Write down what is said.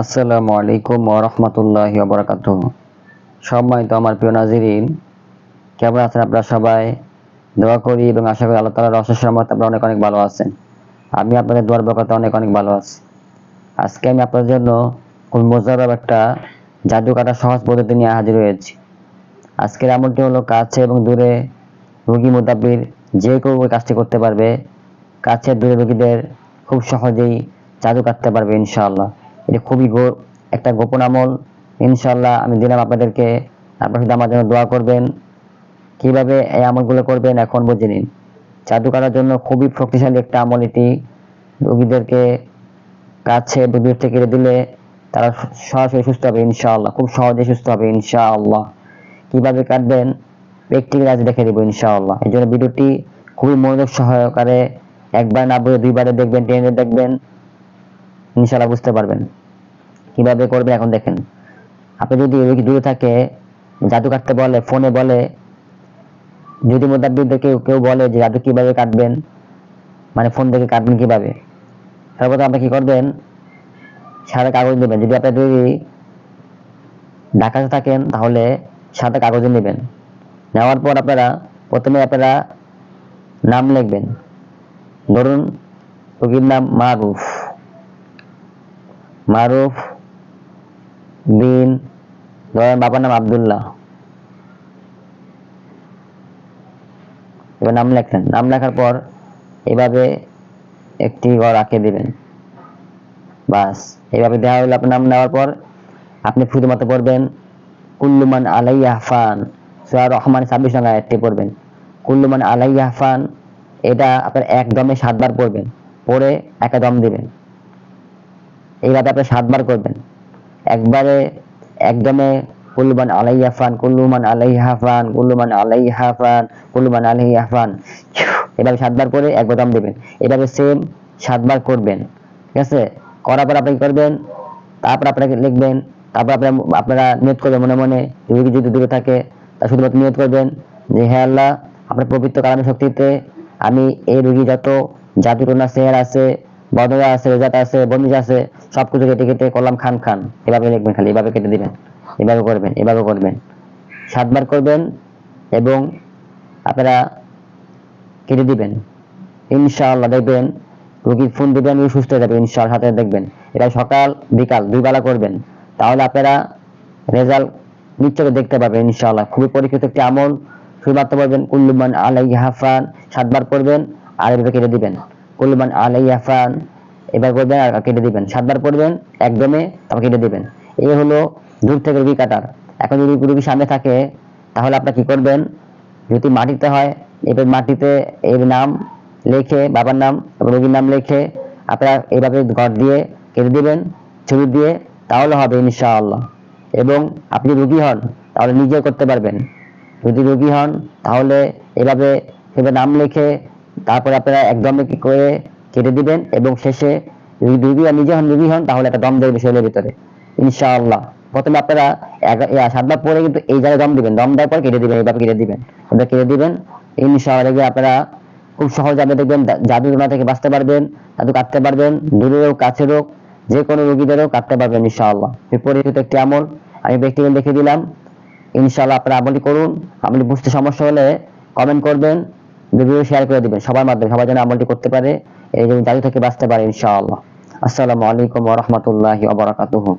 আসসালামু আলাইকুম ওরহমতুল্লাহি বরকাত সম্মানিত আমার প্রিয় নাজিরিন, কেমন আছেন আপনারা সবাই? দোয়া করি এবং আশা করি আল্লাহ তালার অশেষ রহমত আপনারা অনেক অনেক ভালো আছেন। আমি আপনাদের দোয়ার বরকতে অনেক অনেক ভালো আছি। আজকে আমি আপনাদের জন্য খুব মজাদার একটা জাদু কাটা সহজ পদ্ধতি নিয়ে হাজির হয়েছি। আজকের আমলটি হলো কাছে এবং দূরে রোগী মোতাবির যে কেউ ওই কাজটি করতে পারবে কাছে দূরে রোগীদের খুব সহজেই জাদু কাটতে পারবে ইনশাআল্লাহ। এটা খুবই গো- একটা গোপন আমল। ইনশাআল্লাহ আমি দিলাম আপনাদেরকে। আপনারা শুধু আমার জন্য দোয়া করবেন। কীভাবে এই আমলগুলো করবেন এখন বুঝে নিন। জাদু করার জন্য খুবই শক্তিশালী একটা আমল এটি। রোগীদেরকে কাছে দূর থেকে কেটে দিলে তারা সরাসরি সুস্থ হবে ইনশাআল্লাহ। খুব সহজে সুস্থ হবে ইনশাআল্লাহ। কীভাবে কাটবেন? ব্যক্তিকে আজ দেখে দিব ইনশাআল্লাহ। এই জন্য ভিডিওটি খুবই মনোযোগ সহকারে একবার না বলে দুইবারে দেখবেন, টেনে দেখবেন, ইনশাআল্লাহ বুঝতে পারবেন। কীভাবে করবেন এখন দেখেন। আপনি যদি রোগী দূরে থাকে, জাদু কাটতে বলে, ফোনে বলে, যদি মোদাব্বিরদের কেউ কেউ বলে যে জাদু কীভাবে কাটবেন মানে ফোন থেকে কাটবেন কীভাবে, সর্বপ্রথম আপনি কি করবেন? সাদা কাগজ নেবেন। যদি আপনি যদি ঢাকাতে থাকেন, তাহলে সাদা কাগজে নেবেন। নেওয়ার পর আপনারা প্রথমে আপনারা নাম লিখবেন। ধরুন, রোগীর নাম মারুফ। মারুফ বিন, ধরেন বাবার নাম আবদুল্লাহ। এবার নাম লেখলেন নাম লেখার পর এভাবে একটি ঘর আঁকে দিবেন। বাস, এভাবে দেওয়া হলো আপনার নাম নেওয়ার পর আপনি শুধুমাত্র পড়বেন কুল্লুমান আলাইয়া ফান। সুরা রহমান ছাব্বিশ নং আয়াতটি পড়বেন। কুল্লুমান আলাইয়া ফান এটা আপনার একদমে সাতবার পড়বেন। পড়ে একা দম দিবেন। এইভাবে আপনি সাতবার করবেন। একবারে একদমে কুল্লুমান আলাইয়া ফান কুল্লুমান আলাইহা ফান কুল্লুমান আলাইহা ফান কুল্লুমান আলাইহা ফান এভাবে সাতবার করে একবার দম দিবেন। এভাবে সেম সাতবার করবেন। ঠিক আছে? করার পর আপনি করবেন? তারপর আপনাকে লিখবেন। তারপর আপনারা আপনারা নিয়ত করবেন মনে মনে। রোগী যদি দূরে থাকে তা শুধুমাত্র নিয়ত করবেন যে, হে আল্লাহ, আপনার পবিত্র কালামের শক্তিতে আমি এই রুগী যত জাদুটনা সেহের আছে বদরা আছে, রেজাত আছে বন্দিজ আছে সব কিছু কেটে কেটে কলাম খান খান। এভাবে লিখবেন খালি, এভাবে কেটে দিবেন, এভাবে করবেন এভাবে করবেন। সাতবার করবেন এবং আপনারা কেটে দিবেন। ইনশাআল্লাহ দেখবেন রোগীর ফোন দিবেন ও সুস্থ হয়ে যাবে, ইনশাআল্লাহ হাতে দেখবেন। এটা সকাল, বিকাল দুই বেলা করবেন। তাহলে আপনারা রেজাল্ট নিশ্চয় দেখতে পাবেন ইনশাআল্লাহ। খুবই পরীক্ষিত একটি আমল। শুধুমাত্র বলবেন কুল্লুমান আলাই হাফান সাতবার করবেন আর এভাবে কেটে দিবেন। কুল্লুমান আলাই হাফান এবার করবেন আর কেটে দিবেন। সাতবার করবেন একদমে তারপর কেটে দিবেন। এই হলো দূর থেকে রুগী কাটার। এখন যদি রুগী সামনে থাকে, তাহলে আপনারা কি করবেন? যদি মাটিতে হয়, এবার মাটিতে এর নাম লেখে, বাবার নাম রোগীর নাম লেখে, আপনারা এইভাবে ঘর দিয়ে কেটে দিবেন, ছবি দিয়ে, তাহলে হবে ইনশাআল্লাহ। এবং আপনি রোগী হন, তাহলে নিজে করতে পারবেন। যদি রোগী হন, তাহলে এভাবে এভাবে নাম লিখে তারপরে আপনারা একদম কি করে কেটে দিবেন এবং শেষে যদি রোগী নিজে হন, রোগী হন, তাহলে একটা দম দেবে শরীরের ভিতরে। ইনশাআল্লাহ। প্রথমে আপনারা সাতবার পরে কিন্তু এই জায়গায় দম দিবেন। দম দেওয়ার পর কেটে দিবেন এইভাবে কেটে দিবেন। এবার কেটে দিবেন। ইনশাআল্লাহ দেখবেন আপনারা খুব সহজে আপনি দেখবেন জাদু থেকে বাঁচতে পারবেন, জাদু কাটতে পারবেন দূরেরও কাছেরও যে কোনো রোগীদেরও কাটতে পারবেন ইনশাআল্লাহ। বিপরীত একটি আমল আমি ব্যক্তিগত দেখে দিলাম। ইনশাআল্লাহ আপনারা আমলটি করুন। আমলটি বুঝতে সমস্যা হলে কমেন্ট করবেন ভিডিও শেয়ার করে দিবেন। সবার মাধ্যমে সবাই যেন আমলটি করতে পারে, এই জন্য দাঁড়িয়ে থেকে বাঁচতে পারে ইনশাআল্লাহ। আসসালামু আলাইকুম ওয়া রাহমাতুল্লাহি ওয়া বারাকাতুহু।